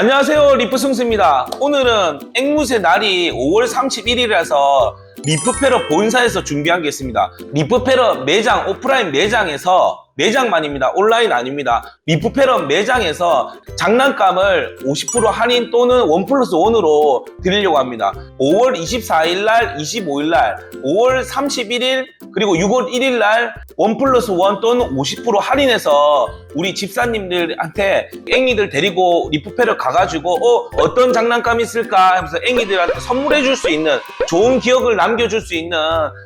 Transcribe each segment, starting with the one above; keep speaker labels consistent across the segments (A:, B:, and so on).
A: 안녕하세요 리프승수입니다. 오늘은 앵무새 날이 5월 31일이라서 리프페러 본사에서 준비한 게 있습니다. 리프페러 매장 오프라인 매장에서 매장만입니다. 온라인 아닙니다. 리프페러 매장에서 장난감을 50% 할인 또는 원 플러스 원으로 드리려고 합니다. 5월 24일 날 25일 날 5월 31일 그리고 6월 1일 날 원 플러스 원 또는 50% 할인해서 우리 집사님들한테 앵이들 데리고 리프페를 가가지고 어 어떤 장난감이 있을까 하면서 앵이들한테 선물해 줄 수 있는 좋은 기억을 남겨줄 수 있는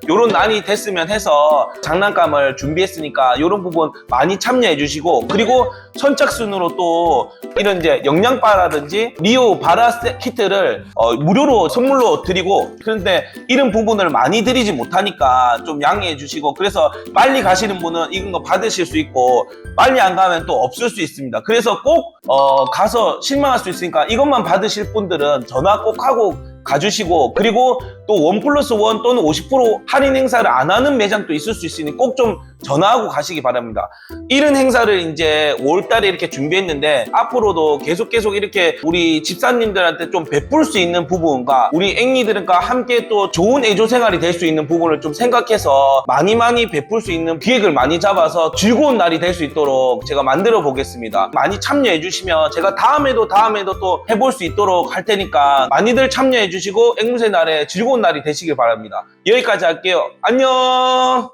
A: 요런 날이 됐으면 해서 장난감을 준비했으니까 요런 부분 많이 참여해 주시고 그리고 선착순으로 또 이런 이제 영양바라든지 리오 바라 세- 키트를 어, 무료로 선물로 드리고 그런데 이런 부분을 많이 드리지 못하니까 좀 양해해 주시고 그래서 빨리 가시는 분은 이런 거 받으실 수 있고 빨리 안 가면 또 없을 수 있습니다. 그래서 꼭 어, 가서 실망할 수 있으니까 이것만 받으실 분들은 전화 꼭 하고 가주시고 그리고 또 원 플러스 원 또는 50% 할인 행사를 안 하는 매장도 있을 수 있으니 꼭좀 전화하고 가시기 바랍니다. 이런 행사를 이제 5월달에 이렇게 준비했는데 앞으로도 계속 계속 이렇게 우리 집사님들한테 좀 베풀 수 있는 부분과 우리 앵이들과 함께 또 좋은 애조 생활이 될 수 있는 부분을 좀 생각해서 많이 많이 베풀 수 있는 기획을 많이 잡아서 즐거운 날이 될 수 있도록 제가 만들어 보겠습니다. 많이 참여해 주시면 제가 다음에도 다음에도 또 해볼 수 있도록 할 테니까 많이들 참여해 주시고 앵무새 날에 즐거운 날이 되시길 바랍니다. 여기까지 할게요. 안녕!